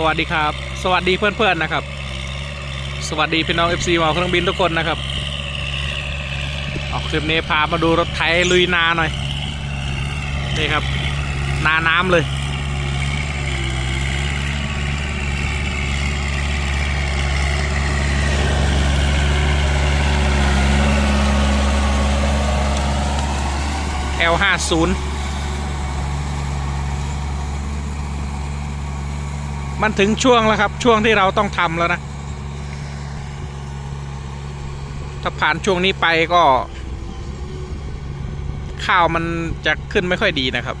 สวัสดีครับ สวัสดีเพื่อนๆนะครับ สวัสดีพี่น้อง FC หมอเครื่องบินทุกคนนะครับออกคลิปนี้พามาดูรถไถลุยนาหน่อยนี่ครับ นาน้ำเลย L50 มันถึงช่วงแล้วครับ ช่วงที่เราต้องทำแล้วนะ ถ้าผ่านช่วงนี้ไปก็ ข้าวมันจะขึ้นไม่ค่อยดีนะครับ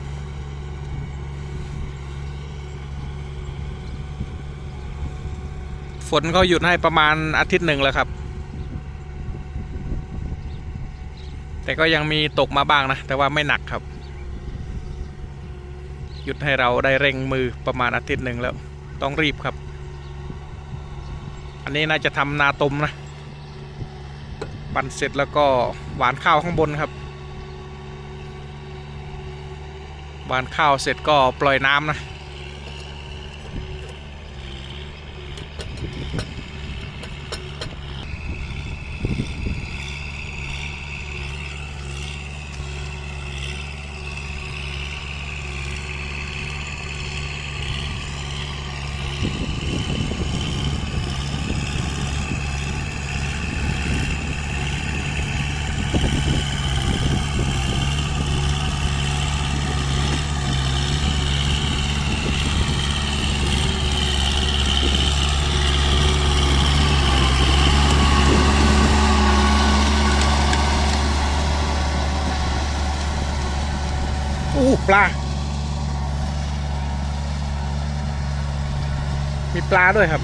ฝนเขาหยุดให้ประมาณอาทิตย์หนึ่งแล้วครับ แต่ก็ยังมีตกมาบ้างนะ แต่ว่าไม่หนักครับ หยุดให้เราได้เร่งมือประมาณอาทิตย์หนึ่งแล้ว ต้องรีบครับ อันนี้น่าจะทำนาตมนะ ปั่นเสร็จแล้วก็หวานข้าวข้างบนครับ หวานข้าวเสร็จก็ปล่อยน้ำนะ อู้ปลา มีปลาด้วยครับ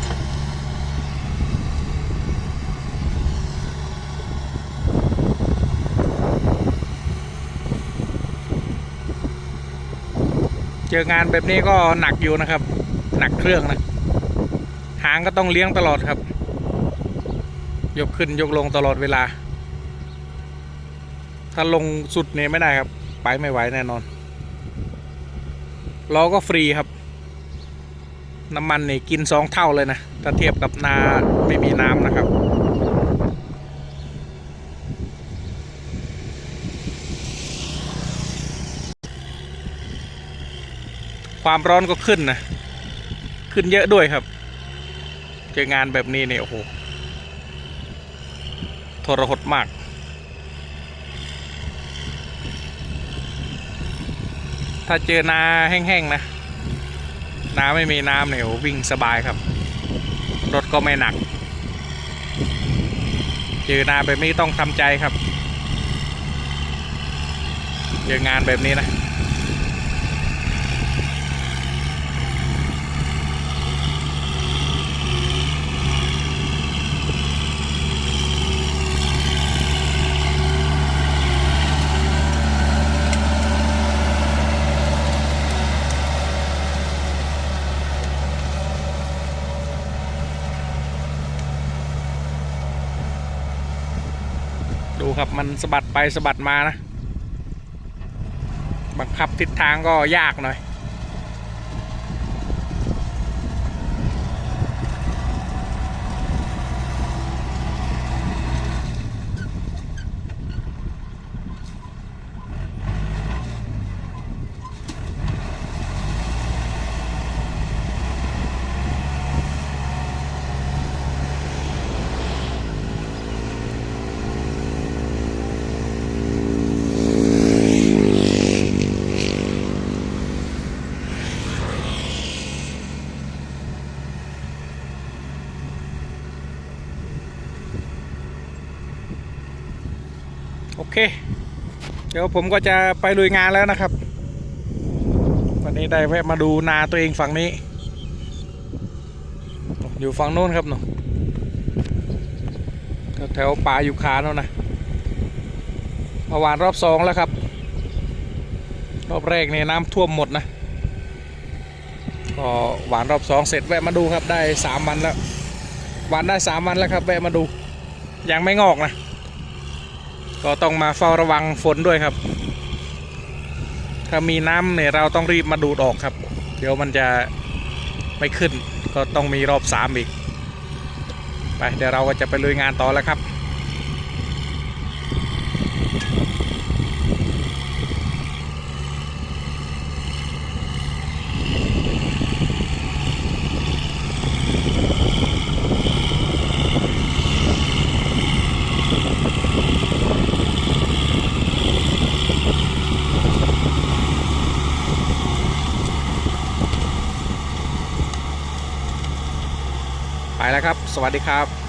เจองานแบบนี้ก็หนักอยู่นะครับ หนักเครื่องนะ หางก็ต้องเลี้ยงตลอดครับ ยกขึ้นยกลงตลอดเวลา ถ้าลงสุดเนี่ยไม่ได้ครับ ไปไม่ไหวแน่นอน ล้อก็ฟรีครับ น้ำมันนี่กินสองเท่าเลยนะ ถ้าเทียบกับนาไม่มีน้ำนะครับความร้อนก็ขึ้นนะ ขึ้นเยอะด้วยครับ เจองานแบบนี้เนี่ยโอ้โห ทรหดมาก ถ้าเจอนาแห้งๆนะน้ำไม่มีน้ำเนี่ยวิ่งสบายครับ รถก็ไม่หนัก เจอนาแบบนี้ต้องทำใจครับ เจองานแบบนี้นะ ครับมันสะบัดไปสะบัดมานะ บังคับทิศทางก็ยากหน่อย โอเค เดี๋ยวผมก็จะไปลุยงานแล้วนะครับ วันนี้ได้แวะมาดูนาตัวเองฝั่งนี้ อยู่ฝั่งโน้นครับหนูแถวป่าอยู่คาโน่นนะเมื่อวานรอบสองแล้วครับ รอบแรกเนี่ยน้ำท่วมหมดนะก็หวานรอบสองเสร็จแวะมาดูครับได้สามวันแล้วหวานได้สามวันแล้วครับแวะมาดู ยังไม่งอกนะ ก็ต้องมาเฝ้าระวังฝนด้วยครับ ถ้ามีน้ำเนี่ยเราต้องรีบมาดูดออกครับ เดี๋ยวมันจะไม่ขึ้น ก็ต้องมีรอบสามอีก ไปเดี๋ยวเราก็จะไปลุยงานต่อแล้วครับ ครับ สวัสดีครับ